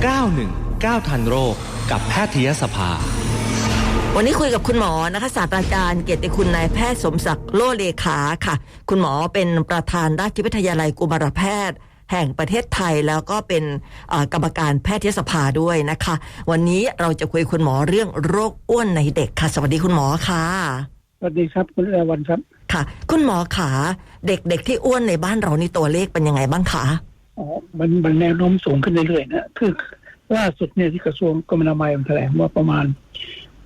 919 ทันโรค กับแพทยสภา วันนี้คุยกับคุณหมอนะคะศาสตราจารย์เกียรติคุณนายแพทย์สมศักดิ์โลเลขาค่ะ คุณหมอเป็นประธานราชวิทยาลัยกุมารแพทย์แห่งประเทศไทยแล้วก็เป็นเอ่อกรรมการแพทยสภาด้วยนะคะ วันนี้เราจะคุยคุณหมอเรื่องโรคอ้วนในเด็กค่ะ สวัสดีคุณหมอค่ะสวัสดีครับคุณอรวันครับ ค่ะ คุณหมอขาเด็กๆที่อ้วนในบ้านเรานี่ตัวเลขเป็นยังไงบ้างคะ อ๋อมันมันแนวโน้มสูงขึ้นเรื่อยๆนะคือล่าสุดเนี่ยที่กระทรวงกรมอนามัยมันแถลงว่าประมาณ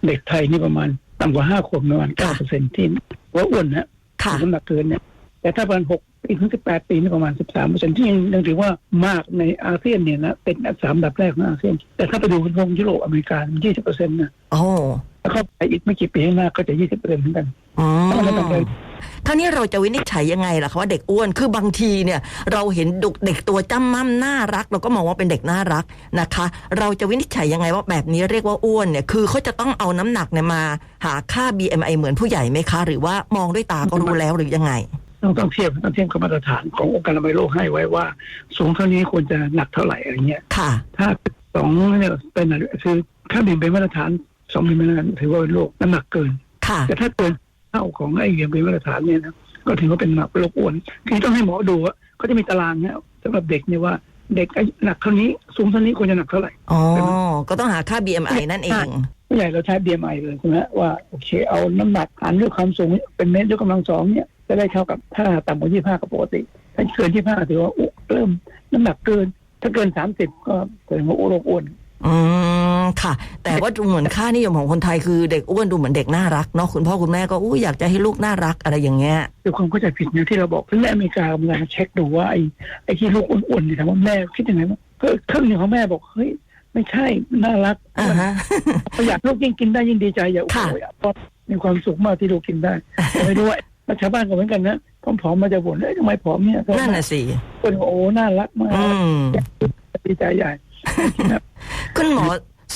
เด็กไทยนี่ประมาณต่ำกว่าห้าขวบประมาณเก้าเปอร์เซ็นที่ว่าอ้วนนะค่ะน้ำหนักเกินเนี่ย แต่ถ้าประมาณหกปีถึงสิบแปดปีนี่ประมาณสิบสามเปอร์เซ็นที่ยังยังถือว่ามากในอาเซียนเนี่ยนะเป็นอันดับสามอันดับแรกของอาเซียน แต่ถ้าไปดูพวกยุโรปอเมริกายี่สิบเปอร์เซ็นต์นะโอ้แล้ว เข้าไปอีกไม่กี่ปีข้างหน้าก็จะยี่สิบเปอร์เซ็นต์เหมือนกันอืมแล้วมันต้องเลยท่านี้เราจะวินิจฉัยยังไงล่ะคะว่าเด็กอ้วนคือบางทีเนี่ย เราเห็นดุเด็กตัวจ้ำม่ำน่ารัก เราก็มองว่าเป็นเด็กน่ารักนะคะ เราจะวินิจฉัยยังไงว่าแบบนี้เรียกว่าอ้วนเนี่ยคือเขาจะต้องเอาน้ำหนักเนี่ยมา หาค่า BMI เหมือนผู้ใหญ่ไหมคะ หรือว่ามองด้วยตาก็รู้แล้วหรือยังไงต้องต้องเทียบต้องเทียบกับมาตรฐานขององค์การอนามัยโลกให้ไว้ว่า สูงเท่านี้ควรจะหนักเท่าไหร่อะไรเงี้ยค่ะ ถ้าสองเนี่ยเป็นอะไรคือถ้าหนึ่งเป็นมาตรฐาน สองเป็นมาตรฐานถือว่าเป็นโรคน้ำหนักเกินค่ะแต่ถ้าเกินเท่าของไอ้เยี่ยมเป็นมาตรฐานเนี่ยนะก็ถือว่าเป็นหนักเป็นโรคอ้วนคือต้องให้หมอดูว่าเขาจะมีตารางเนี่ยสำหรับเด็กเนี่ยว่าเด็กอายุหนักเท่านี้สูงเท่านี้ควรจะหนักเท่าไหร่ อ๋อ ก็ต้องหาค่า BMI นั่นเองผู้ใหญ่เราใช้ BMI เลยใช่ไหมว่าโอเคเอาน้ำหนักหารด้วยความสูงเป็นเมตรยกกำลังสองเนี่ยจะได้เท่ากับถ้าต่ำกว่า 25กับปกติ ถ้าเกิน 25ถือว่าอุ๊เริ่มน้ำหนักเกิน ถ้าเกิน 30 ก็แสดงว่าโรคอ้วน อืมค่ะ แต่ว่าดูเหมือนค่านิยมของคนไทยคือเด็กอ้วนดูเหมือนเด็กน่ารักเนาะคุณพ่อคุณแม่ก็อู้อยากจะให้ลูกน่ารักอะไรอย่างเงี้ยคือความเข้าใจผิดเนี่ยที่เราบอกซึ่งในอเมริกากำลังเช็คดูว่าไอ้ไอ้ที่ลูกอ้วนๆเนี่ยถามว่าแม่คิดยังไงบ้างก็ครึ่งหนึ่งของแม่บอกเฮ้ยไม่ใช่น่ารักอ่าฮะประหยัดลูกยิ่งกินได้ยิ่งดีใจอย่าโอ้ค่ะยเพราะมีความสุขมากที่ลูกกินได้แต่ไม่รู้ว่าชาวบ้านก็เหมือนกันนะผอมๆมาจะบ่นเอ้ยทำไมผอมเนี่ยนั่นน่ะสิคนโอ้น่ารักมากอืมดีใจใหญ่ คุณหมอ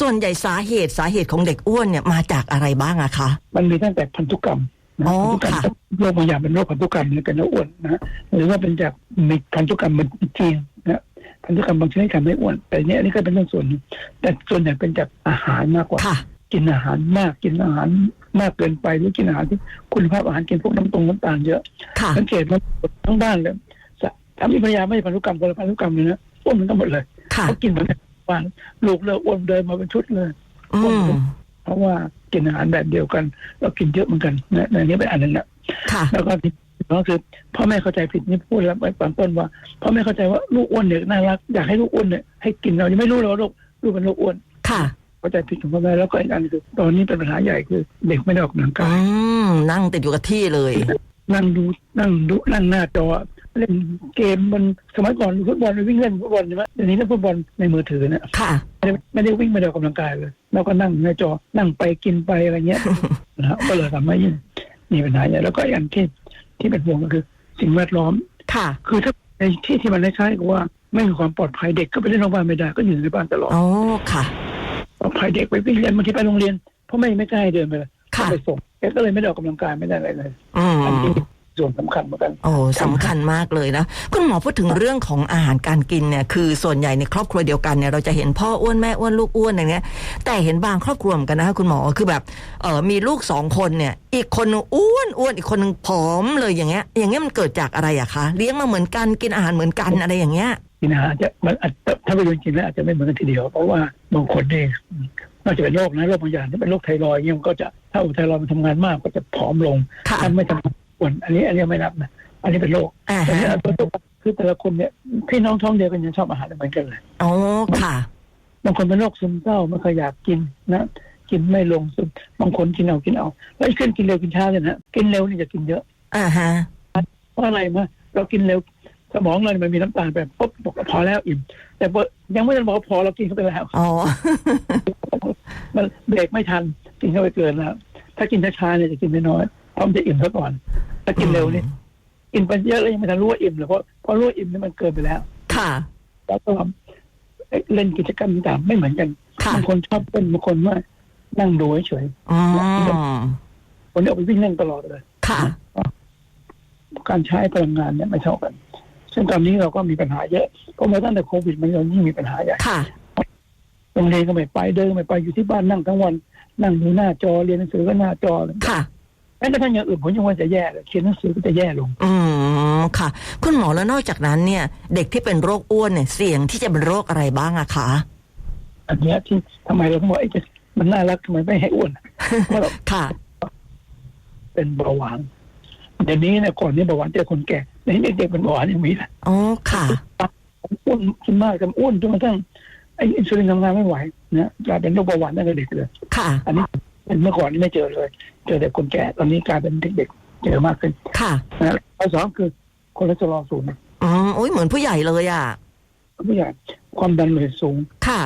ส่วนใหญ่สาเหตุสาเหตุของเด็กอ้วนเนี่ยมาจากอะไรบ้างอะคะ มันมีตั้งแต่พันธุกรรมนะอ๋อพันธุกรรมค่ะโรคบางอย่างเป็นโรคพันธุกรรมเนี่ยเป็นโรคอ้วนนะหรือว่าเป็นจากมีพันธุกรรมมันจีนนะพันธุกรรมบางชนิดทำให้อ้วน แต่เนี้ยอันนี้ก็เป็นเรื่องส่วนหนึ่งแต่ส่วนใหญ่เป็นจากอาหารมากกว่าค่ะกินอาหารมากกินอาหารมากเกินไปหรือกินอาหารที่คุณภาพอาหารกินพวกน้ำตรงน้ำตาลเยอะค่ะสังเกตว่าทั้งบ้านเลยสาสามีภรรยาไม่ใช่พันธุกรรมคนละพันธุกรรมเลยนะอ้วนเหมันกันหมดเลยค่ะเขากินเหมือนกัน บ้านลูกเลิกอ้วนเดินมาเป็นชุดเลยอืมเพราะว่ากินอาหารแบบเดียวกันเรากินเยอะเหมือนกันนะอันนี้เป็นอันหนึ่งนะค่ะแล้วก็ที่สองคือพ่อแม่เข้าใจผิดนี่พูดแล้วไว้ตอนต้นว่าพ่อแม่เข้าใจว่าลูกอ้วนเนี่ยน่ารักอยากให้ลูกอ้วนเนี่ยให้กินเรายังไม่รู้เลยว่าลูกลูกเป็นลูกอ้วนค่ะเข้าใจผิดของพ่อแม่แล้วก็อีกอันคือตอนนี้เป็นปัญหาใหญ่คือเด็กไม่ได้ออกกำลังอืกายมนั่งติดอยู่กับที่เลย นั่งดูนั่งดูนั่งหน้าจอ เล่นเกมมันสมัยก่อนฟุตบอลวิ่งเล่นฟุตบอลใช่ไหมเดี๋ยวนี้เล่นฟุตบอลในมือถือเนี่ยค่ะไม่ได้ไม่ได้วิ่งไม่ได้ออกกำลังกายเลยแล้วก็นั่งหน้าจอนั่งไปกินไปอะไรเงี้ยนะฮะก็เลยทำให้มีปัญหาใหญ่แล้วก็อีกอันที่ที่เป็นห่วงก็คือ สิ่งแวดล้อมค่ะ คือถ้าในที่ที่มันคล้ายๆกับว่าไม่มีความปลอดภัยเด็กก็ไปเล่นนอกบ้านไม่ได้ก็อยู่ในบ้านตลอดอ๋อค่ะปลอดภัยเด็กไปวิ่งเล่นบางทีไปโรงเรียนพ่อแม่ไม่กล้าให้เดินไปเลยค่ะต้องไปส่งแกก็เลยไม่ได้ออกกำลังกายไม่ได้อะไรเลยอือันมนี้ ส่วนสำคัญเหมือนกันโอ้สำคัญมากเลยนะ คุณหมอพูดถึงเรื่องของอาหารการกินเนี่ยคือส่วนใหญ่ในครอบครัวเดียวกันเนี่ยเราจะเห็นพ่ออ้วนแม่อ้วนลูกอ้วนอย่างเงี้ย แต่เห็นบางครอบครัวเหมือนกันนะคะคุณหมอคือแบบเออมีลูกสองคนเนี่ย อีกคนนึงอ้วนอ้วนอีกคนนึงผอมเลยอย่างเงี้ย อย่างเงี้ยมันเกิดจากอะไรอะคะเลี้ยงมาเหมือนกันกินอาหารเหมือนกันอะไรอย่างเงี้ยกินอาหารจะมันอาจจะถ้าไปดูจริงๆแล้วอาจจะไม่เหมือนกันทีเดียว เพราะว่าบางคนนี่นอกจากเป็นโรคนะโรคบางอย่างที่เป็นโรคไทรอยด์เนี่ยมันก็จะถ้าไทรอยด์มันทำงานมากก็จะผอมลงค่ะถ้าไม่ทำ งานอ้วนอันนี้อันนี้ไม่นับนะอันนี้เป็นโรคอ่าแต่ฮะเนี่ยตัวตัวคือแต่ละคนเนี่ยพี่น้องท้องเดียวกันยังชอบอาหารเหมือนกันเลยอ๋อค่ะ บางคนเป็นโรคซึมเศร้าไม่เคอยอยากกินนะกินไม่ลงซึมบางคนกินเอากินเอาแล้วไอ้ขึ้นกินเร็วกินช้าเลยนะกินเร็วนี่จะกินเยอะ อ่าฮะ เพราะอะไรมาเรากินเร็วสมองเราเนี่ยมันมีน้ำตาลแบบปุ๊บบอกว่าพอแล้วอิ่ม แต่พอยังไม่ทันบอกว่าพอเรากินเข้าไปแล้ว อ๋อ มันเบรกไม่ทันกินเข้าไปเกินแล้วถ้ากินช้าๆเนี่ยจะกินน้อยๆ พร้อมจะอิ่มซะก่อนถ้ากินเร็วนี่กินไปเยอะแล้วยังไม่ทันรู้ว่าอิ่มเลยเพราะพอรู้ว่าอิ่มนี่มันเกินไปแล้ว ค่ะแล้วก็เล่นกิจกรรมต่างๆไม่เหมือนกันค่ะบางคนชอบเป็นบางคนว่านั่งดูเฉยอืมๆคนนี้ออกไปวิ่งเล่นตลอดเลย ค่ะ การใช้พลังงานเนี่ยไม่เท่ากัน ซึ่งตอนนี้เราก็มีปัญหาเยอะ เพราะมาตั้งแต่โควิดมันยังยิ่งมีปัญหาใหญ่ค่ะโรงเรียนก็ไม่ไปเดินก็ไม่ไปอยู่ที่บ้านนั่งทั้งวัน นั่งดูหน้าจอเรียนหนังสือก็หน้าจอเลยค่ะ แม้กระทั่งอย่างอื่นผมยังว่าจะแย่เลยเขียนหนังสือก็จะแย่ลง อืมค่ะ คุณหมอแล้วนอกจากนั้นเนี่ย เด็กที่เป็นโรคอ้วนเนี่ยเสี่ยงที่จะเป็นโรคอะไรบ้างอะคะอันเนี้ยที่ทำไมเราต้องบอกไอ้จะมันน่ารักทำไมไม่ให้อ้วนเพราะเราค่ะ เป็นเบาหวานเดี๋ยวนี้เนี่ยก่อนนี้เบาหวานเจอคนแก่ในนี้เด็กๆเป็นเบาหวานยังมีนะอ๋อค่ะอ้วนขึ้นมากจนอ้วนจนกระทั่งไอ้อินซูลินทำงานไม่ไหวนะกลายเป็นโรคเบาหวานตั้งแต่เด็กเลยค่ะ อันนี้ เป็นเมื่อก่อนนี่ไม่เจอเลย เจอแต่คนแก่ตอนนี้กลายเป็นเด็กๆเจอมากขึ้น ค่ะนะข้อสองคือคอเลสเตอรอลสูงอืมโอ้ยเหมือนผู้ใหญ่เลยอะผู้ใหญ่ความดันโลหิตสูง ค่ะ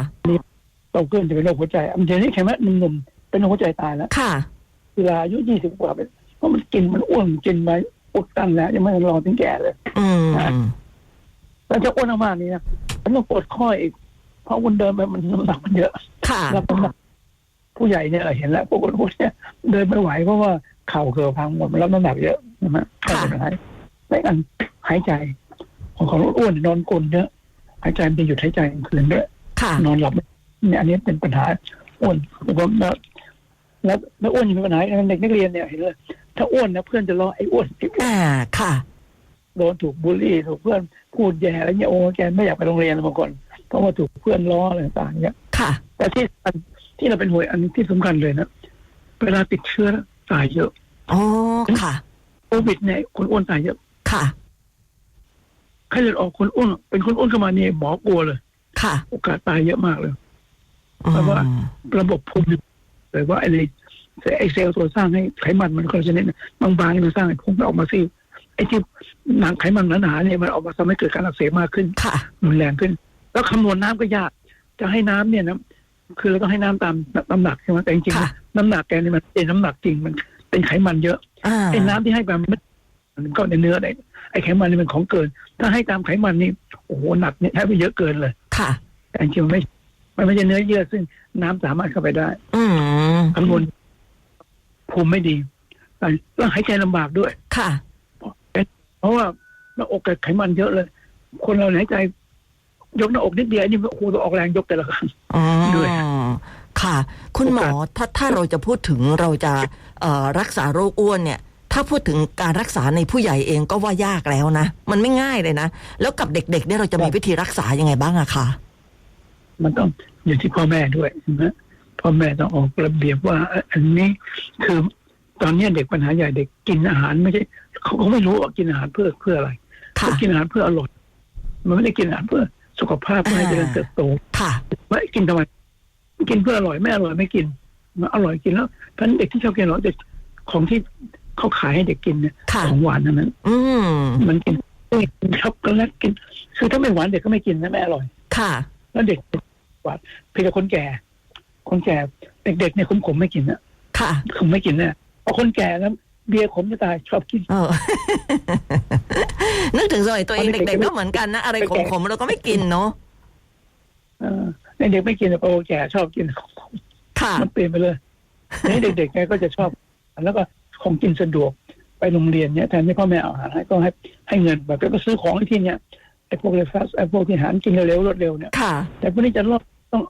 โตขึ้นจะเป็นโรคหัวใจอันเดี๋ยวนี้แค่ไหมหนุ่มๆเป็นโรคหัวใจตายแล้วค่ะเวลาอายุยี่สิบกว่าเป็นเพราะมันกินมันอ้วนกินไปอุดตันแล้วยังไม่ทันรอถึงแก่เลย อืมแล้วจะอ้วนมากๆนี่นะมันต้องปวดข้ออีก เพราะวันเดินไปมันน้ำหนักมันเยอะค่ะแล้วน้ำหนัก ผู้ใหญ่เนี่ยเราเห็นแล้วพวกคนพวกเนี้ยเดินไม่ไหวเพราะว่าเข่าเกือบพังหมดมันรับน้ำหนักเยอะใช่ไหมเข้าไปหายไม่อันหายใจของของอ้วนนอนกลนเยอะหายใจมันจะหยุดหายใจกลางคืนด้วยค่ะนอนหลับไม่เนี่ยอันนี้เป็นปัญหาอ้วนแล้วก็แล้วแล้วแล้วอ้วนยังมีปัญหาเด็กนักเรียนเนี่ยเห็นเลยถ้าอ้วนนะเพื่อนจะล้อไอ้อ้วนไอ้อ้วนอ่าค่ะโดนถูกบูลลี่ถูกเพื่อนพูดแย่อะไรเงี้ยโอ้แกไม่อยากไปโรงเรียนบางคนเพราะว่าถูกเพื่อนล้ออะไรต่างๆเนี่ยค่ะแต่ที่อัน ที่เราเป็นห่วงอันที่สำคัญเลยนะ เวลาติดเชื้อตายเยอะอ๋อค่ะโควิดเนี่ยคนอ้วนตายเยอะ ค่ะใครจะออกคนอ้วนเป็นคนอ้วนเข้ามาเนี่ยหมอกลัวเลย ค่ะ โอกาสตายเยอะมากเลยอืมเพราะว่าระบบภูมิเลยว่าไอ้เลยไอ้เซลล์ตัวสร้างให้ไขมันมันคอลลาเจนเนี่ยบางๆนี่มันสร้างให้ภูมิมันออกมาซิไอ้ที่หนังไขมันหนาๆเนี่ยมันออกมาทำให้เกิดการอักเสบมากขึ้นค่ะรุนแรงขึ้น แล้วคำนวณน้ำก็ยาก จะให้น้ำเนี่ยนะ คือเราต้องให้น้ำตามน้ำหนักใช่ไหมแต่จริงๆค่ะน้ำหนักแกนี่มันเป็นน้ำหนักจริงมันเป็นไขมันเยอะอ่าไอ้น้ำที่ให้ไปมันมันก็ในเนื้อไอ้ไอ้ไขมันนี่มันของเกิน ถ้าให้ตามไขมันนี่โอ้โหหนักเนี่ยให้ไปเยอะเกินเลย ค่ะ แต่จริงๆมันไม่มันไม่ใช่เนื้อเยื่อซึ่งน้ำสามารถเข้าไปได้ อืมคำนวณภูมิไม่ดีแล้วหายใจลำบากด้วย ค่ะ เพราะว่าหน้าอกกับไขมันเยอะเลย คนเราหายใจ ยกหน้าอกนิดเดียวนี่โอ้โหต้องออกแรงยกแต่ละครั้งอ๋อด้วยค่ะ คุณหมอโอกาสถ้าถ้าเราจะพูดถึงเราจะเอ่อรักษาโรคอ้วนเนี่ย ถ้าพูดถึงการรักษาในผู้ใหญ่เองก็ว่ายากแล้วนะ มันไม่ง่ายเลยนะ แล้วกับเด็กๆเนี่ยเราจะมีวิธีรักษายังไงบ้างอะคะมันต้องอยู่ที่พ่อแม่ด้วยใช่ไหมพ่อแม่ต้องออกระเบียบว่า อันนี้คือตอนนี้เด็กปัญหาใหญ่เด็กกินอาหารไม่ใช่เขาเขาไม่รู้ว่ากินอาหารเพื่อเพื่ออะไรค่ะเขากินอาหารเพื่ออร่อยมันไม่ได้กินอาหารเพื่อ สุขภาพเพื่อให้เจริญเติบโตค่ะว่ากินทำไมกินเพื่ออร่อยไม่อร่อยไม่กินมันอร่อยกินแล้วเพราะฉะนั้นเด็กที่ชอบกินอร่อยเด็กของที่เขาขายให้เด็กกินเนี่ยค่ะของหวานทั้งนั้น อืมมันกินกินช็อกโกแลตกิน คือถ้าไม่หวานเด็กก็ไม่กินนะไม่อร่อย ค่ะ แล้วเด็กหวานเพียงแต่คนแก่ คนแก่เด็กๆเนี่ยขมๆไม่กินนะค่ะขมไม่กินนะพอคนแก่แล้ว เบียร์ขมจะตายชอบกินเออนึกถึงสมัยตัวเองตอนเด็กๆเด็กๆก็เหมือนกันนะ อะไรขมๆเราก็ไม่กินเนาะเออเด็กไม่กินแต่พอแก่ชอบกินค่ะมันเปลี่ยนไปเลยนี่เด็กๆเนี่ยก็จะชอบ แล้วก็ของกินสะดวกไปโรงเรียนเนี่ยแทนที่พ่อแม่เอาอาหารให้ก็ให้ให้เงินแบบไปซื้อของที่เนี่ยไอ้พวกเลฟาสไอ้พวกที่อาหารกินเร็วๆรวดเร็วเนี่ยค่ะแต่พวกนี้จะรอดต้อง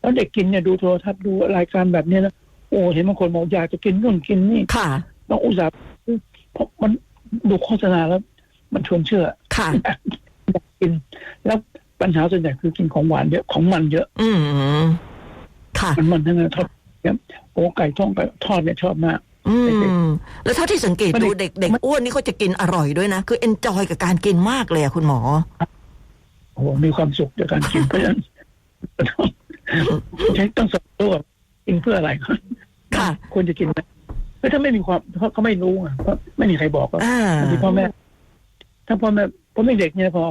แล้วเด็กกินเนี่ยดูโทรทัศน์ดูรายการแบบเนี้ยนะโอ้เห็นบางคนบอกอยากจะกินนู่นกินนี่ค่ะ ต้องอุตส่าห์เพราะมันดูโฆษณาแล้ว มันชวนเชื่อค่ะอยากกิน แล้วปัญหาส่วนใหญ่คือกินของหวานเยอะของมันเยอะ อืมค่ะมันมันทั้งนั้นทอดเนี่ยโอ้ไก่ท่องไก่ทอดเนี่ยชอบมากอืมแล้วเท่าที่สังเกตดูเด็กเด็กอ้วนนี่เขาจะกินอร่อยด้วยนะ คือเอนจอยกับการกินมากเลยอะคุณหมอโอ้โหมีความสุขจากการกินเพราะฉะนั้นต้องใช้ต้องสอนตัวว่ากินเพื่ออะไรค่ะควรจะกินไหมเพราะ ถ้าไม่มีความเพราะเขาไม่รู้อะเพราะไม่มีใครบอกว่าอ่าบางทีพ่อแม่ ถ้าพ่อแม่ผมเด็กๆเนี่ยพอ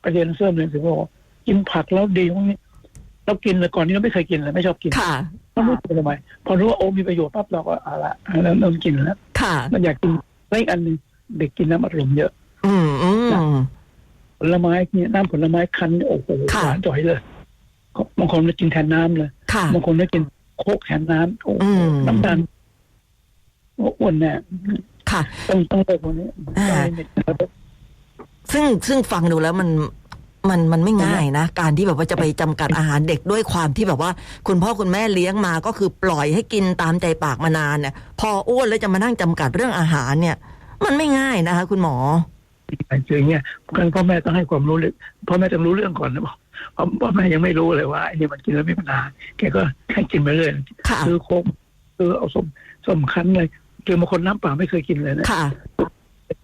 ไปเรียนเสริมเรียนสิบอกว่ากินผักแล้วดีพวกนี้เรากินเลยก่อนนี้เราไม่เคยกินเลยไม่ชอบกินค่ะเรารู้ตัวทำไมพอรู้ว่าโอ้มีประโยชน์ปั๊บเราก็เอาละเริ่มเริ่มกินแล้วค่ะมันอยากกินแล้วอีกอันหนึงเด็กกินน้ำอัดลมเยอะ อืมอืมผลไม้เนี่ยน้ำผลไม้คั้นเนี่ยโอ้โหค่ะหวานจ่อยเลยบางคนก็กินแทนน้ำเลยค่ะบางคนก็กินโคกแทนน้ำโอ้โหอืมน้ำตาล อ้วนแน่ค่ะ ต้องต้องเลิกพวกนี้อ่าต้องลิมิตนะครับซึ่งซึ่งฟังดูแล้วมันมันมันไม่ง่ายนะ การที่แบบว่าจะไปจำกัดอาหารเด็กด้วยความที่แบบว่า คุณพ่อคุณแม่เลี้ยงมาก็คือปล่อยให้กินตามใจปากมานานเนี่ย พออ้วนแล้วจะมานั่งจำกัดเรื่องอาหารเนี่ย มันไม่ง่ายนะคะ คุณหมอคืออย่างเงี้ยการพ่อแม่ต้องให้ความรู้เลยพ่อแม่ต้องรู้เรื่องก่อนนะบอกเพราะพ่อแม่ยังไม่รู้เลยว่าไอ้นี่มันกินแล้วมีปัญหาแกก็ให้กินไปเรื่อยค่ะซื้อโค้กซื้อเอาส้มส้มคั้นเลย เจอบางคนน้ำเปล่าไม่เคยกินเลยนะค่ะ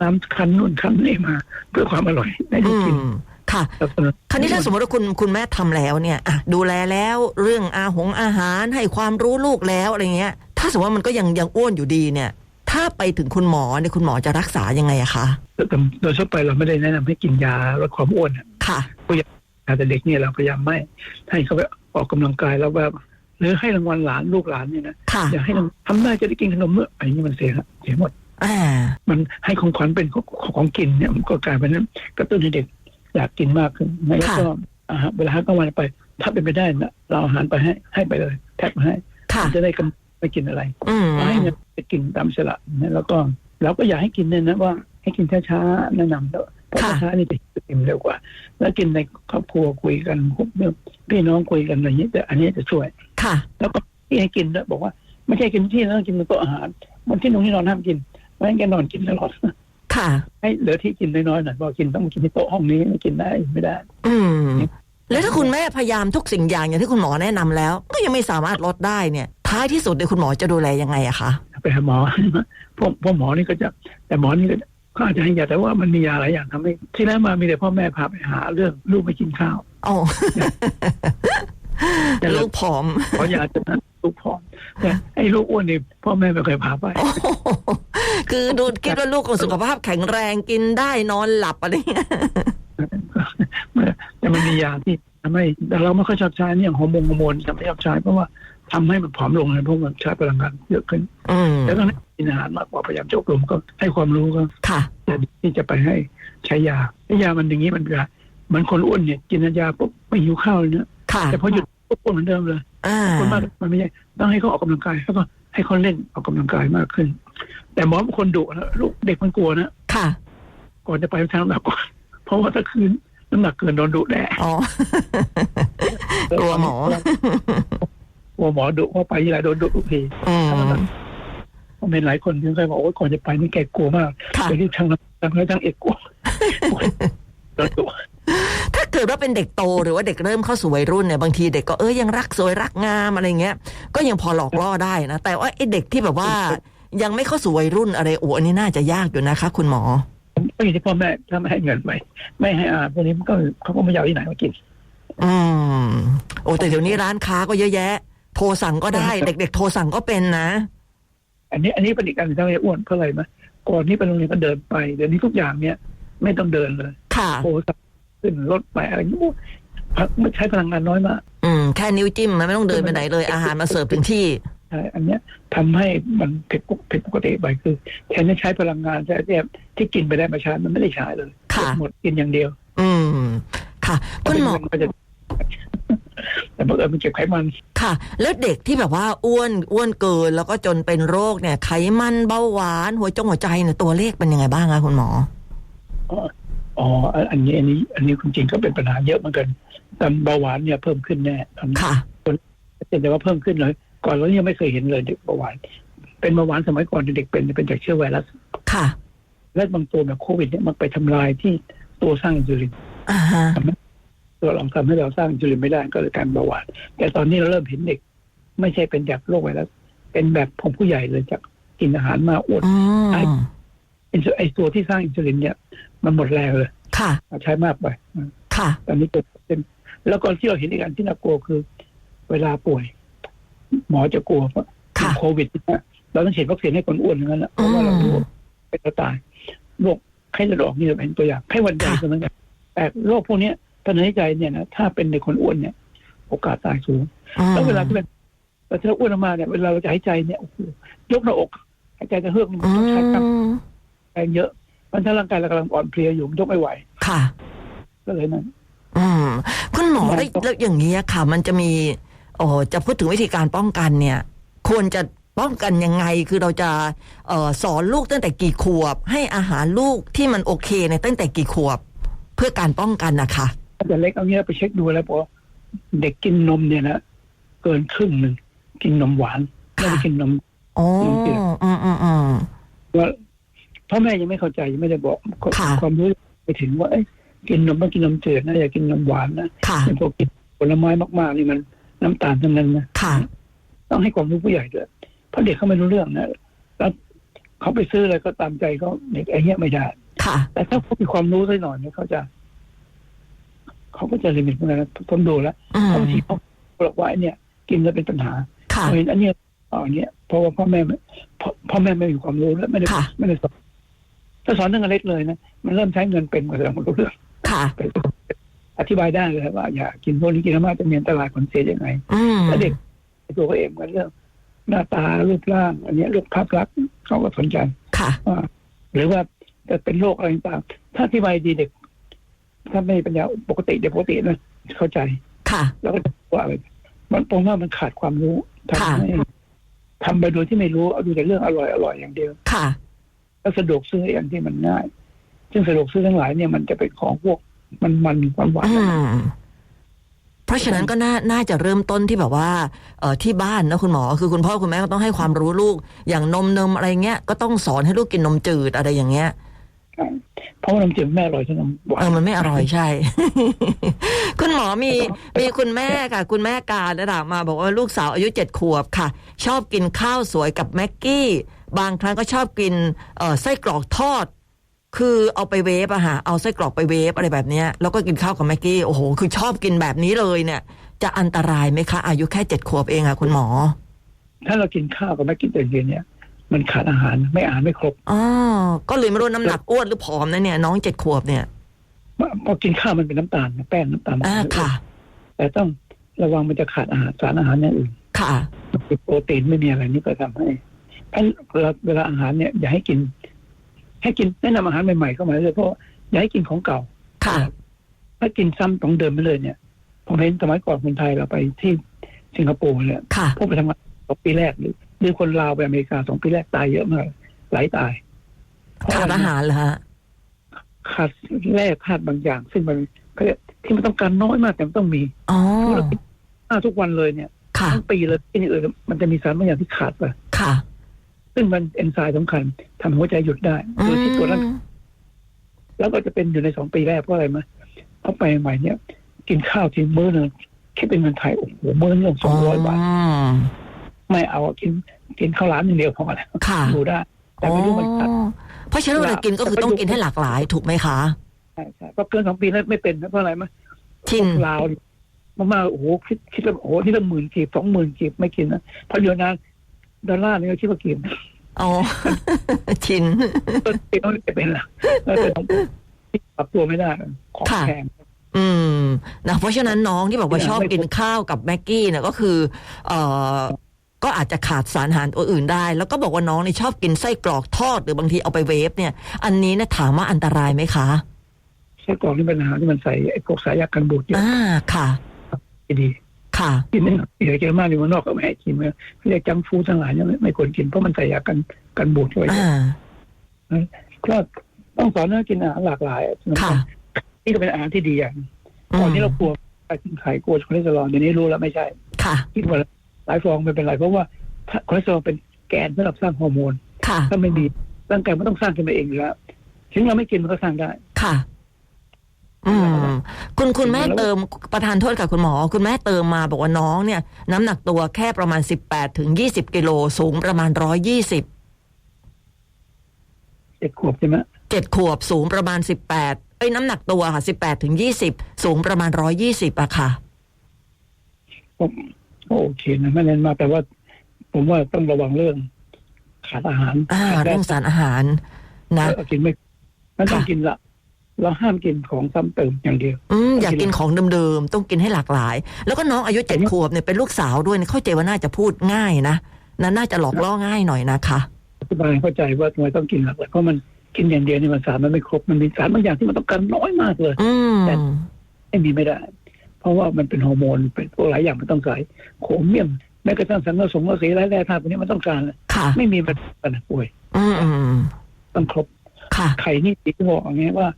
น้ำคั้นนู่นคั้นนี่มา เพื่อความอร่อยได้อืกินมค่ะแล้วก็คราวนี้ถ้าสมมติว่าคุณคุณแม่ทำแล้วเนี่ยอะดูแลแล้วเรื่องอาหงอาหารให้ความรู้ลูกแล้วอะไรเงี้ย ถ้าสมมติว่ามันก็ยังยังอ้วนอยู่ดีเนี่ย ถ้าไปถึงคุณหมอเนี่ยคุณหมอจะรักษายังไงอะคะแต่โดยทั่วไปเราไม่ได้แนะนำให้กินยาลดความอ้วนอะค่ะแต่เด็กเนี่ยเราพยายามไม่ให้เขาไปออกกำลังกายแล้วว่า หรือให้รางวัลหลานลูกหลานเนี่ยนะค่ะอย่าให้รางทำได้จะได้กินขนมเมื่อไอ้นี่มันเสียละเสียหมดอ่ามันให้ของขวัญเป็นของของกินเนี่ยมันก็กลายเป็นกระตุ้นให้เด็กอยากกินมากขึ้นแล้วก็อาหารเวลาให้กลางวันไป ถ้าเป็นไปได้นะเราเอาอาหารไปให้ให้ไปเลย แท็กมาให้ค่ะมันจะได้กำไม่กินอะไรอืมให้เงินไปกินตามฉลากนะแล้วก็เราก็อยากให้กินเนี่ยนะว่าให้กินช้าๆแนะนำแล้ว เพราะค่ะช้าๆนี่จะอิ่มเร็วกว่า แล้วกินในครอบครัวคุยกันพวกเรื่องพี่น้องคุยกันอะไรอย่างนี้แต่อันนี้จะช่วย ค่ะ แล้วก็ที่ให้กินด้วยบอกว่าไม่ใช่กินที่แล้วกินบนโต๊ะอาหารบนที่นอนที่นอนห้ามกินไม่งั้นแกนอนกินตลอดค่ะ ให้เหลือที่กินน้อยๆหน่อยบอกกินต้องกินที่โต๊ะห้องนี้ไม่กินได้ไม่ได้ อืมแล้วถ้าคุณแม่พยายามทุกสิ่งอย่างอย่างที่คุณหมอแนะนำแล้ว ก็ยังไม่สามารถลดได้เนี่ย ท้ายที่สุดเนี่ยคุณหมอจะดูแลยังไงอะคะไปหาหมอพวกพวกหมอนี่ก็จะ แต่หมอนี่ ก็ก็อาจจะให้ยาแต่ว่ามันมียาหลายอย่างทำให้ ที่แรกมามีแต่พ่อแม่พาไปหาเรื่องลูกไม่กินข้าวอ๋อแต่เราลูกผอมขอยาจะนั้นลูกผอมแต่ไอ้ลูกอ้วนนี่พ่อแม่ไม่เคยพาไปโอ้โหคือดูคิดว่าลูกของสุขภาพแข็งแรงกินได้นอนหลับอะไรเงี้ยแต่มันมียาที่ทำให้แต่เราไม่ค่อยชอบใช้เนี่ยฮอร์โมนฮอร์โมนจะไม่ชอบใช้เพราะว่า ทำให้มันผอมลงเลยเพราะมันใช้พลังงานเยอะขึ้นอืมแล้วก็กินอาหารมากกว่าพยายามจะอบรมก็ให้ความรู้ก็ค่ะแต่ที่จะไปให้ใช้ยาใช้ยามันอย่างนี้มันเป็นเหมือนคนอ้วนเนี่ย กินยาปุ๊บไม่หิวข้าวเลยเนี่ยค่ะแต่พอหยุดปุ๊บอ้วนเหมือนเดิมเลยอ่าคนมากมันไม่ใช่ต้องให้เขาออกกำลังกายแล้วก็ให้เขาเล่นออกกำลังกายมากขึ้น แต่หมอบางคนดุนะลูกเด็กมันกลัวนะค่ะก่อนจะไปทางน้ำหนักก่อนเพราะว่าถ้าคืนน้ำหนักเกินโดนดุแน่อ๋อกลัวหมอ กลัวหมอดุเพราะไปที่ไรโดนดุทุกทีอืมผมเห็นหลายคนที่เคยบอกว่าก่อนจะไปนี่แกกลัวมากค่ะไปที่ทางน้ำทางแล้วทางเอกกลัวโดนดุถ้าเกิดว่าเป็นเด็กโตหรือว่าเด็กเริ่มเข้าสู่วัยรุ่นเนี่ยบางทีเด็กก็เอ้ยยังรักสวยรักงามอะไรเงี้ย ก็ยังพอหลอกล่อได้นะ แต่ว่าไอ้เด็กที่แบบว่า ยังไม่เข้าสู่วัยรุ่นอะไรโอ้อันนี้น่าจะยากอยู่นะคะ คุณหมอก็อย่างที่พ่อแม่ถ้าไม่ให้เงินไปไม่ให้อาหารพวกนี้มันก็เขาก็ไม่อยากเอาที่ไหนมากินอืมโอ้แต่เดี๋ยวนี้ร้านค้าก็เยอะแยะ โทรสั่งก็ได้ เด็ก ๆ โทรสั่งก็เป็นนะ อันนี้อันนี้เป็นอีกอันที่ทำให้อ้วนเพราะอะไรไหมก่อนนี้ไปโรงเรียนก็เดินไปเดี๋ยวนี้ทุกอย่างเนี่ย ไม่ต้องเดินเลยค่ะโทรศัพท์ขึ้นรถไปอะไรอย่างนี้ไม่ใช้พลังงานน้อยมากอืมแค่นิ้วจิ้มมันไม่ต้องเดินไปไหนเลย อาหารมาเสิร์ฟถึงที่ใช่อันเนี้ยทำให้มันผิดปกผิดปกติไปคือแทนที่ใช้พลังงานแต่เนี่ยที่กินไปได้มาใช้มันไม่ได้ใช้เลยค่ะหมดกินอย่างเดียว อืมค่ะ คุณหมอก็จะ แต่บังเอิญมันเก็บไขมัน ค่ะ แล้วเด็กที่แบบว่าอ้วนอ้วนเกินแล้วก็จนเป็นโรคเนี่ย ไขมันเบาหวาน หัวจงหัวใจเนี่ยตัวเลขเป็นยังไงบ้างคะคุณหมออ๋ออันนี้อันนี้ อันนี้จริงๆก็เป็นปัญหาเยอะเหมือนกันแต่เบาหวานเนี่ยเพิ่มขึ้นแน่ตอนนี้ค่ะแต่ว่าเพิ่มขึ้นเลย ก่อนเรายังไม่เคยเห็นเลยเด็กเบาหวาน เป็นเบาหวานสมัยก่อนเด็กเป็นเป็นจากเชื้อไวรัสค่ะและบางตัวแบบโควิดเนี่ยมันไปทำลายที่ตัวสร้างอินซูลินอ่าฮะ ตัวเราทำให้เราสร้างอินซูลินไม่ได้ก็เลยกลารเบาหวานแต่ตอนนี้เราเริ่มเห็นเด็ก ไม่ใช่เป็นจากโรคไวรัสเป็นแบบผมผู้ใหญ่เลยจากกินอาหารมาอ้วนอืมอินซูไอตัวที่สร้างอินซูลินเนี่ย มันหมดแรงเลย ค่ะใช้มากไปค่ะตอนนี้เกิดเป็นแล้วก็ที่เราเห็นอีกอันที่น่ากลัวคือ เวลาป่วย หมอจะกลัวว่าค่ะโควิดเนี่ยเราต้องฉีดวัคซีนให้คนอ้วนอย่างนั้นนะเพราะว่าเรารู้ว่าเป็นจะตายโรคไข้เลือดออกนี่เราเป็นตัวอย่างไข้หวัดใหญ่ค่ะก็เหมือนกันแต่โรคพวกเนี้ ยทางเดินหายใจเนี่ยนะถ้าเป็นในคนอ้วนเนี่ย โอกาสตายสูงอืมแล้วเวลาที่เป็นแต่ถ้าเราอ้วนออกมาเนี่ยเวลาเราจะหายใจเนี่ยโอ้โหยกหน้าอกหายใจจะเฮือกนี่มันอืต้องใช้กล้ามมแรงเยอะมันถ้าร่างกายเรากำลังอ่อนเพลียอยู่มันยกไม่ไหว ค่ะ ก็เลยนั่นอืมคุณหมอได้แล้วแล้วอย่างนี้ยค่ะ มันจะมีโอ้จะพูดถึงวิธีการป้องกันเนี่ย ควรจะป้องกันยังไงคือเราจะเออสอนลูกตั้งแต่กี่ขวบ ให้อาหารลูกที่มันโอเคในยตั้งแต่กี่ขวบ เพื่อการป้องกันนะคะ ถ้าจะเล็กเอาเนี้ยไปเช็คดูแล้วบอกว่าเด็กกินนมเนี่ยนะเกินครึ่งหนึ่งกินนมหวานไม่ได้กินนมอ๋ออืมอืมอืมว่าพ่อแม่ยังไม่เข้าใจยังไม่ได้บอกค่ะความรู้ไปถึงว่าเอ้ยกินนมต้องกินนมจืดนะอย่ากินนมหวานนะค่ะไอ้พวกกินผลไม้มากๆนี่มันน้ำตาลทั้งนั้นนะค่ะต้องให้ความรู้ผู้ใหญ่ด้วยเพราะเด็กเขาไม่รู้เรื่องนะแล้วเขาไปซื้ออะไรก็ตามใจเขาเด็กไอ้เนี้ยไม่ได้ค่ะแต่ถ้าเขามีความรู้สักหน่อยเนี่ยเขาจะ เขาก็จะลิมิตเหมือนกันนะผมดูแล้วอืมบางทีเขาบอกว่าไอ้เนี่ย กินแล้วเป็นปัญหาค่ะเห็นอันเนี้ยอ๋ออันเนี้ยเพราะว่าพ่อแม่ไม่พ่อพ่อแม่ไม่มีความรู้และไม่ได้ค่ะไม่ได้สอนถ้าสอนตั้งแต่เล็กเลยนะมันเริ่มใช้เงินเป็นมาแสดงว่ารู้เรื่องค่ะเป็นอธิบายได้เลยว่า อย่ากินพวกนี้กินแล้วมากจะมีอันตรายผลเสียยังไงอืมแล้วเด็กตัวเขาเองกันเรื่อง หน้าตารูปร่าง อันเนี้ยรูปภาพลักษณ์เขาก็สนใจค่ะว่าหรือว่าจะเป็นโรคอะไรต่างๆถ้าอธิบายดีเด็ก ถ้าไม่มีปัญญาปกติเด็กปกตินะเข้าใจ ค่ะ แล้วก็จะว่าอะไรมันผมว่ามันขาดความรู้ทำค่ะให้ทำไปโดยที่ไม่รู้เอาดูแต่เรื่องอร่อยอร่อยอย่างเดียว ค่ะ แล้วสะดวกซื้ออย่างที่มันง่ายซึ่งสะดวกซื้อทั้งหลายเนี่ยมันจะเป็นของพวกมันมันหวานหวานอืมเพราะฉะนั้นก็น่าน่าจะเริ่มต้นที่แบบว่าเอ่อที่บ้านนะคุณหมอ คือคุณพ่อคุณแม่ก็ต้องให้ความรู้ลูก อย่างนมนมอะไรเงี้ยก็ต้องสอนให้ลูกกินนมจืดอะไรอย่างเงี้ย เพราะว่าน้ำจิ้มแม่อร่อยใช่ไหมหวาเอนอมันไม่อร่อยใช่ คุณหมอมีมีคุณแม่ค่ะ คุณแม่การระดับมาบอกว่าลูกสาวอายุเจ็ดขวบค่ะ ชอบกินข้าวสวยกับแม็กกี้ บางครั้งก็ชอบกินเอ่อไส้กรอกทอด คือเอาไปเวฟอะฮะเอาไส้กรอกไปเวฟอะไรแบบเนี้ยแล้วก็กินข้าวกับแม็กกี้โอ้โหคือชอบกินแบบนี้เลยเนี่ย จะอันตรายไหมคะ อายุแค่เจ็ดขวบเองอะคุณหมอ ถ้าเรากินข้าวกับไม่กินแต่เย็นเนี่ย มันขาดอาหารไม่อาหารไม่ครบอ๋อก็เลยไม่รู้น้ำหนักอ้วนหรือผอมนะเนี่ยน้องเจ็ดขวบเนี่ยพอกินข้าวมันเป็นน้ำตาลแป้งน้ำตาลอ่าค่ะ แต่ต้องระวังมันจะขาดอาหารสารอาหารอย่างอื่น ค่ะคือโปรตีนไม่มีอะไรนี่ก็ทำให้ให้เวลาเวลาอาหารเนี่ย อย่าให้กิน ให้กินแนะนำอาหารใหม่ๆเข้ามาเลยเพราะว่าอย่าให้กินของเก่า ค่ะ ถ้ากินซ้ำต้องเดิมไปเลยเนี่ยผมเห็นสมัยก่อนคนไทยเราไปที่สิงคโปร์เนี่ยค่ะพวกไปทำงานสองปีแรกหรือ หรือคนลาวไปอเมริกาสองปีแรกตายเยอะมากหลายตายขาดอาหารเหรอฮะขาดแร่ธาตุบางอย่าง ซึ่งมันเขาเรียกที่มันต้องการน้อยมากแต่มันต้องมีอ๋อถ้าเรากินข้าวทุกวันเลยเนี่ยค่ะทั้งปีเลยที่อื่นมันจะมีสารบางอย่างที่ขาดไปค่ะ ซึ่งมันเอนไซม์สำคัญทำให้หัวใจหยุดได้อืโดยที่ตัวนั้นมแล้วก็จะเป็นอยู่ในสองปีแรกเพราะอะไรไหมเพราะไปใหม่เนี่ย กินข้าวทีมื้อหนึงคิดเป็นเงินไทยโอ้โหมื้อหนึงสองร้อยบาทม ไม่เอากินกินข้าวร้านอย่างเดียวพอแล้วค่ะดูได้แต่ไม่รู้มันขาดอ๋อเพราะฉะนั้นเวลากินก็คือต้องกินให้หลากหลายถูกไหมคะใช่ใช่เพราะเกินสองปีแล้วไม่เป็นนะเพราะอะไรไหมชินลาวนี่มากๆโอ้โหคิดคิดแล้วโอ้โหที่ละหมื่นกีบสองหมื่นกีบไม่กินนะเพราะเดี๋ยวนั้นดอลลาร์นี่ก็คิดว่ากินอ๋อชินต้นปีต้องจะเป็นหลักแล้วแต่ต้องปรับตัวไม่ได้ของค่ะแพงอืมนะเพราะฉะนั้นน้องที่บอกว่าไม่ชอบกินข้าวกับแม็กกี้เนี่ยก็คือ เอ่อ ก็อาจจะขาดสารอาหารตัวอื่นได้ แล้วก็บอกว่าน้องนี่ชอบกินไส้กรอกทอด หรือบางทีเอาไปเวฟเนี่ย อันนี้นะถามว่าอันตรายไหมคะไส้กรอกนี่เป็นอาหารที่มันใส่ไอ้พวกสายยากันบูดเยอะอ่าค่ะดีค่ะกินไม่เยอะเยอะมากในเมืองนอกก็ไม่ให้กินเลยเรียกจังฟู้ดทั้งหลายเนี่ยไม่ไม่ควรกินเพราะมันใส่ยากันกันบูดเข้าไปอ่าก็ต้องสอนให้กินอาหารหลากหลายค่ะนี่ก็เป็นอาหารที่ดีอย่างก่อนนี้เรากลัวไปกินไข่กลัวคอเลสเตอรอลเดี๋ยวนี้รู้แล้วไม่ใช่ ค่ะกินวันละ หลายฟองไม่เป็นไร เพราะว่าถ้าคอเลสเตอรอลเป็นแกนสำหรับสร้างฮอร์โมนค่ะถ้าไม่มีร่างกายมันต้องสร้างขึ้นมาเองอยู่แล้วถึงเราไม่กินมันก็สร้างได้ค่ะอืมคุณคุณแม่เติมประธานโทษค่ะคุณหมอ คุณแม่เติมมาบอกว่าน้องเนี่ย น้ำหนักตัวแค่ประมาณสิบแปดถึงยี่สิบกิโลสูงประมาณร้อยยี่สิบเจ็ดขวบใช่ไหมเจ็ดขวบสูงประมาณสิบแปดเอ้ยน้ำหนักตัวค่ะสิบแปดถึงยี่สิบสูงประมาณร้อยยี่สิบอะค่ะผม ก็โอเคนะไม่แน่นมากแต่ว่า ผมว่าต้องระวังเรื่อง ขาดอาหารอ่าขาดแร่เรื่องสารอาหารนะเออกินไม่มันต้องค่ะกินละเราห้ามกินของซ้ำเติมอย่างเดียว อืมอยากกินของเดิมๆ ต้องกินให้หลากหลาย แล้วก็น้องอายุเจ็ดขวบเนี่ยเป็นลูกสาวด้วยเนี่ยเข้าใจว่าน่าจะพูดง่ายนะน่าน่าจะหลอกล่อง่ายหน่อยนะคะอธิบายให้เข้าใจว่าทำไมต้องกินหลากหลายเพราะมันกินอย่างเดียวนี่มันสารมันไม่ครบมันมีสารบางอย่างที่มันต้องการน้อยมากเลยอืมแต่ไม่มีไม่ได้เพ ราะว่ามันเป็นฮอร์โมนเป็นพวกหลายอย่างมันต้องการโครเมียมแม้กระทั่งสังกะสงกะสีแร่ธาตุพวกนี้มันต้องการค่ะไม่มีมันปัญหาป่วยอืมอืมต้องครบค่ะไข่นี่ตีที่บอกอย่างเงี้ยว่า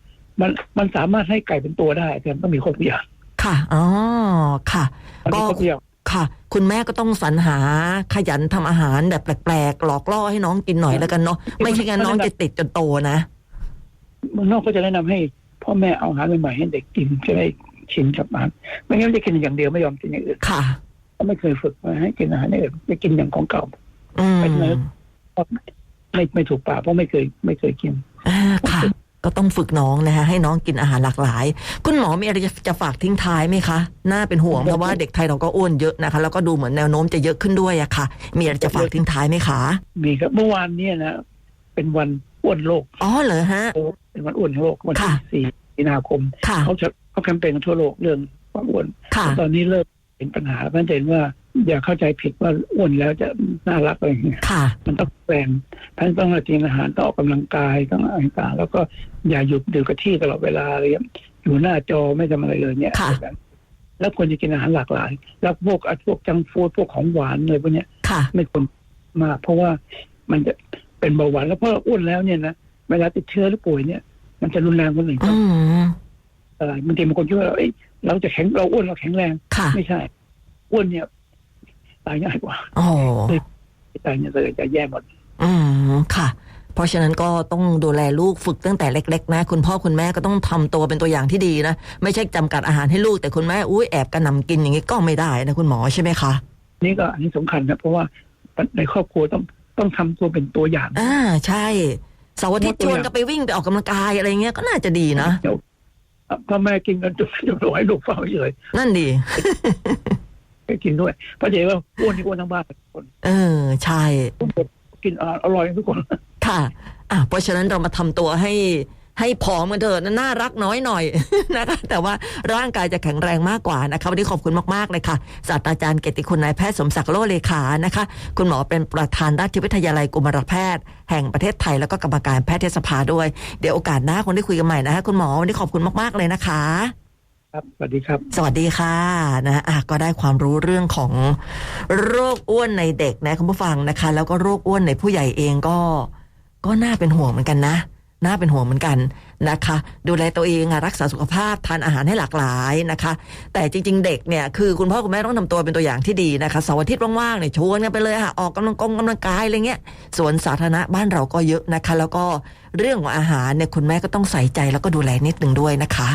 มันมันสามารถให้ไก่เป็นตัวได้ แต่ต้องมีครบทุกอย่างค่ะอ๋อค่ะมันมีครบทุกอย่างค่ะ คุณแม่ก็ต้องสรรหาขยันทำอาหารแบบแปลกๆหลอกล่อให้น้องกินหน่อยแล้วกันเนาะไม่ใช่งั้นน้องจะติดจนโตนะเมืองนอกก็จะแนะนำให้พ่อแม่เอาอาหารใหม่ๆให้เด็กกินจะได้ ชินกับอาหารไม่งั้นจะกินอย่างเดียวไม่ยอมกินอย่างอื่นค่ะก็ไม่เคยฝึกมาให้กินอาหารอย่างอื่นจะกินอย่างของเก่าอืมเป็นไงไม่ไม่ถูกปากเพราะไม่เคยไม่เคยกินอ่าค่ะ ก็ต้องฝึกน้องนะคะให้น้องกินอาหารหลากหลาย คุณหมอมีอะไรจะจะฝากทิ้งท้ายไหมคะน่าเป็นห่วงเพราะว่าเด็กไทยเราก็อ้วนเยอะนะคะ แล้วก็ดูเหมือนแนวโน้มจะเยอะขึ้นด้วยอะค่ะ มีอะไรจะฝากทิ้งท้ายไหมคะ มีครับเมื่อวานเนี่ยนะเป็นวันอ้วนโลกอ๋อเหรอฮะเป็นวันอ้วนโลกวันที่ค่ะสี่ มีนาคมค่ะเขาจะเขาแคมเปญกันทั่วโลกเรื่องความอ้วนค่ะตอนนี้เริ่มเห็นปัญหาเพราะฉะนั้นจะเห็นว่าอย่าเข้าใจผิดว่าอ้วนแล้วจะน่ารักอะไรอย่างเงี้ยค่ะมันต้องแปลงท่านต้องกินอาหารต้องออกกำลังกายต้องอะไรต่างๆแล้วก็อย่าหยุดดื่มกับที่ตลอดเวลาอะไรเงี้ยอยู่หน้าจอไม่ทำอะไรเลยเนี่ยค่ะแล้วควรจะกินอาหารหลากหลาย แล้วพวกพวกจังฟูดพวกของหวานอะไรพวกเนี้ยค่ะไม่ควรมากเพราะว่ามันจะเป็นเบาหวานแล้วพออ้วนแล้วเนี่ยนะเวลาติดเชื้อหรือป่วยเนี่ย มันจะรุนแรงคนอื่นอืมอะไรบางทีบางคนคิดว่าเอ้ยเราจะแข็งเราอ้วนเราแข็งแรงค่ะไม่ใช่ อ้วนเนี่ยตายง่ายกว่าโอ้ตายเนี่ยเลยจะแย่หมดอืมค่ะ เพราะฉะนั้นก็ต้องดูแลลูกฝึกตั้งแต่เล็ก ๆ นะ คุณพ่อคุณแม่ก็ต้องทำตัวเป็นตัวอย่างที่ดีนะ ไม่ใช่จำกัดอาหารให้ลูกแต่คุณแม่อุ้ยแอบกระหนำกินอย่างนี้ก็ไม่ได้นะคุณหมอใช่ไหมคะ นี่ก็อันนี้สำคัญนะเพราะว่าในครอบครัวต้องต้องทำตัวเป็นตัวอย่าง อ่าใช่ เสาร์อาทิตย์ชวนกันไปวิ่งไปออกกำลังกายอะไรเงี้ยก็น่าจะดีนะเดี๋ยวพ่อแม่กินกันจุดจุดให้ลูกเฝ้าเฉยนั่นดีให้กินด้วยเพราะเดี๋ยวว่าอ้วนที่อ้วนทั้งบ้านทุกคน เออ ใช่กินอร่อยทุกคน ค่ะ อะเพราะฉะนั้นเรามาทำตัวให้ ให้ผอมกันเถอะน่ารักน้อยหน่อยนะคะแต่ว่าร่างกายจะแข็งแรงมากกว่านะคะวันนี้ขอบคุณมากๆเลยค่ะศาสตราจารย์เกยรติคุณนายแพทย์สมศักดิ์โลเลขานะคะคุณหมอเป็นประธานราชวิทยาลัยกุมารแพทย์ แห่งประเทศไทยแล้วก็กรรมการแพทยสภาด้วย เดี๋ยวโอกาสหน้าคงได้คุยกันใหม่นะคะคุณหมอวันนี้ขอบคุณมากๆเลยนะคะครับสวัสดีครับ สวัสดีค่ะนะอะก็ได้ความรู้เรื่องของโรคอ้วนในเด็กนะคุณผู้ฟังนะคะ แล้วก็โรคอ้วนในผู้ใหญ่เองก็ ก็น่าเป็นห่วงเหมือนกันนะ น่าเป็นห่วงเหมือนกันนะคะ ดูแลตัวเองรักษาสุขภาพทานอาหารให้หลากหลายนะคะ แต่จริง ๆ เด็กเนี่ยคือคุณพ่อคุณแม่ต้องทำตัวเป็นตัวอย่างที่ดีนะคะเสาร์อาทิตย์ว่างๆเนี่ยชวนกันไปเลยค่ะออกกำลังกงกำลังกายอะไรเงี้ยสวนสาธารณะบ้านเราก็เยอะนะคะ แล้วก็เรื่องของอาหารเนี่ยคุณแม่ก็ต้องใส่ใจแล้วก็ดูแลนิดนึงด้วยนะคะ